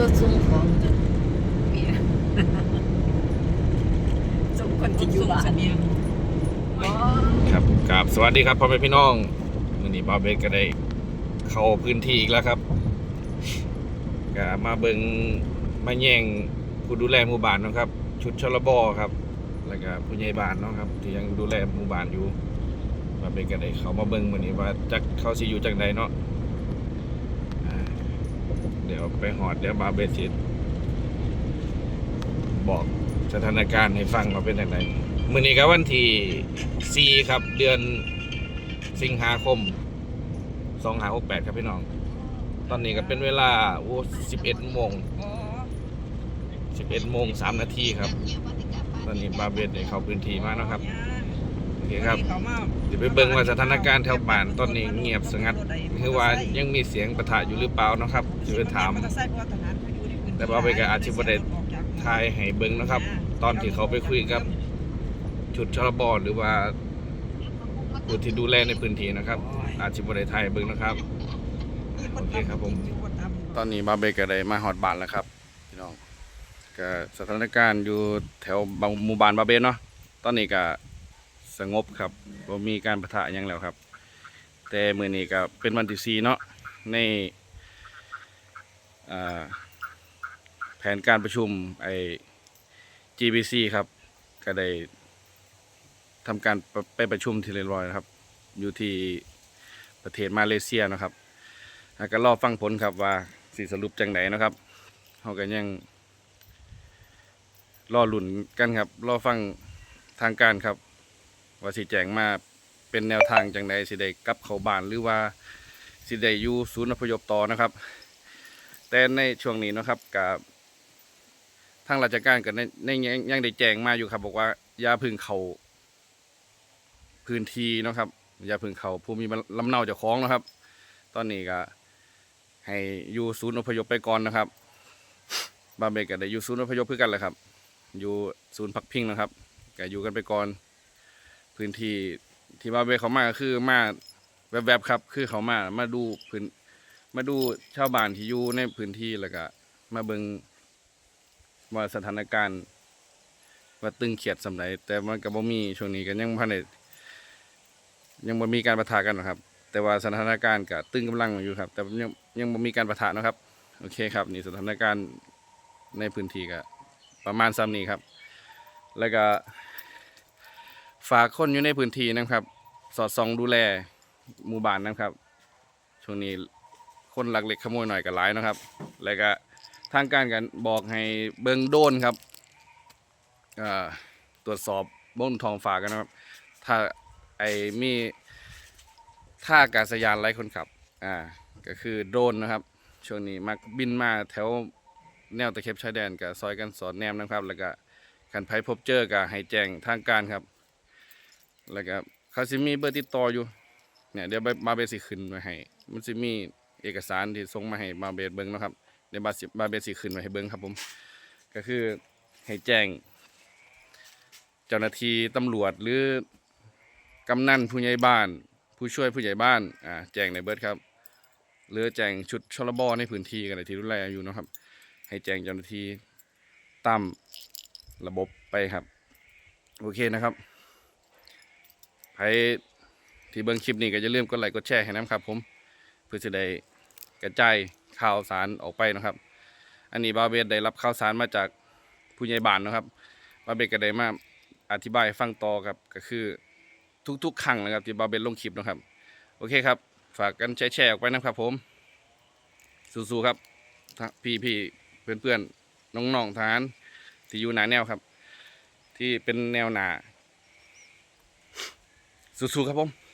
รถส่งของจ้ะเมียส่งคนที่อยู่บ้านเสบียครับกราบสวัสดีครับพ่อแม่พี่น้องวันนี้บาเบกก็ได้เข้าพื้นที่อีกแล้วครับก็มาเบิงมาแย่งผู้ดูแลหมู่บ้านนะครับ ชุดชลบอครับ แล้วก็ผู้ใหญ่บ้านนะครับ ที่ยังดูแลหมู่บ้านอยู่บาเบกก็ได้เข้ามาเบิงวันนี้ว่าจักเขาสิอยู่จังใดเนาะ เดี๋ยวไปหอดเดี๋ยวบาเบสิบอกสถานการณ์ให้ฟังว่าเป็นอย่างไรมื่อนี้ก็วันที่4ครับเดือนสิงหาคม2568ครับพี่น้อง ตอนนี้ก็เป็นเวลาโอ้11โมง11โมง3นาทีครับ ตอนนี้บาเบสได้เข้าพื้นที่มาเนะครับ เคครับเดี๋ยวไปเบิ่งว่าสถานการณ์แถวบ้านตอนนี้เงียบสงัดคือว่ายังมีเสียงประทะอยู่หรือเปล่าเนาะครับจะไปถาม แต่ว่าไปก็อาจสิบ่ได้ ทายให้เบิ่งนะครับ ตอนที่เขาไปคุยกับชุดชลบอหรือว่าผู้ที่ดูแลในพื้นที่นะครับ อาจจะบริไทยเบิ่งนะครับ โอเคครับผม ตอนนี้บาเบก็ได้มาฮอดบ้านแล้วครับพี่น้องก็สถานการณ์อยู่แถวบางหมู่บ้านบาเบเนาะตอนนี้ก็ สงบครับบ่มีการประทะยังแล้วครับ แต่มือนี้ก็เป็นวันที่4เนาะในแผนการประชุมไอ้ GBC ครับ ก็ได้ทำการไปประชุมที่เรียบร้อยนะครับ อยู่ที่ประเทศมาเลเซียนะครับแล้วก็รอฟังผลครับว่าสิสรุปจังไหนนะครับเขาก็ยังรอหลุนกันครับ รอฟังทางการครับ ว่าสิแจงมาเป็นแนวทางจังไหนสิได้กลับเขาบ้านหรือว่าสิได้อยู่ศูนย์อพยพต่อนะครับ แต่ในช่วงนี้นะครับกับทางราชการก็ได้ได้ยังยังได้แจ้งมาอยู่ครับ บอกว่าอย่าพึ่งเขาพื้นที่นะครับอย่าพึ่งเขาภูมิลำเนาเจ้าของนะครับ ตอนนี้ก็ให้อยู่ศูนย์อพยพไปก่อนนะครับบาเบกก็ได้อยู่ศูนย์อพยพเพื่อกันแหละครับ อยู่ศูนย์พักพิงนะครับก็อยู่กันไปก่อน พื้นที่ที่บาเบเขามาก็คือมาแวบๆครับ คือเขามามาดูพื้นมาดูชาวบ้านที่อยู่ในพื้นที่แล้วก็มาเบิงว่าสถานการณ์ ว่าตึงเขียดสำไรแต่มันก็บ่มีช่วงนี้ก็ยังพันได้ยังบ่มีการประทะกันหรอกครับ แต่ว่าสถานการณ์ก็ตึงกำลังอยู่ครับ แต่ยังยังบ่มีการประทะนะครับ โอเคครับ นี่สถานการณ์ในพื้นที่ก็ประมาณซ้ำนี้ครับ แล้วก็ ฝากคนอยู่ในพื้นที่นะครับ สอดส่องดูแลหมู่บ้านนะครับ ช่วงนี้คนหลักเล็กขโมยหน่อยก็หลายนะครับ แล้วก็ทางการกันบอกให้เบิงโดนครับตรวจสอบบนทองฟ้ากันนะครับ ถ้าไอ้มีท่าอากาศยานไร้คนขับ อ่า ก็คือโดรนนะครับ ช่วงนี้มักบินมาแถวแนวตะเข็บชายแดนกับซอยกันสอดแนมนะครับ แล้วก็ขันไพพบเจอกับให้แจ้งทางการครับ แล้วก็เขาสิมีเบอร์ติดต่ออยู่ เนี่ยเดี๋ยวมาเบสิขึ้นมาให้ มันสิมีเอกสารที่ส่งมาให้มาเบสเบิ้งนะครับในบาสิบาเบสีขึ้นมาให้เบิ้งครับผม ก็คือให้แจ้ง เจ้าหน้าที่ตำรวจหรือกำนันผู้ใหญ่บ้าน ผู้ช่วยผู้ใหญ่บ้านอ่าแจ้งในเบิร์ดครับ หรือแจ้งชุดชลบในพื้นที่กันเลยที่ดูแลอยู่นะครับ ให้แจ้งเจ้าหน้าที่ตามระบบไปครับ โอเคนะครับ รที่เบิ้งคลิปนี้ก็อย่าลืมกดไลค์กดแชร์ให้นะครับ ผมเพื่อจะได้กระจายข่าวสารออกไปนะครับ อันนี้บาเบสได้รับข่าวสารมาจากผู้ใหญ่บ้านนะครับบาเบสก็ได้มาอธิบายฟังต่อครับก็คือทุกๆครั้งนะครับที่บาเบสลงคลิปนะครับ โอเคครับ ฝากกันแชร์ๆออกไปนะครับ ผมสู้ๆครับพี่พี่ๆเพื่อนๆน้องๆทหารที่อยู่หนาแนวครับ ที่เป็นแนวหนา สู้ๆครับผม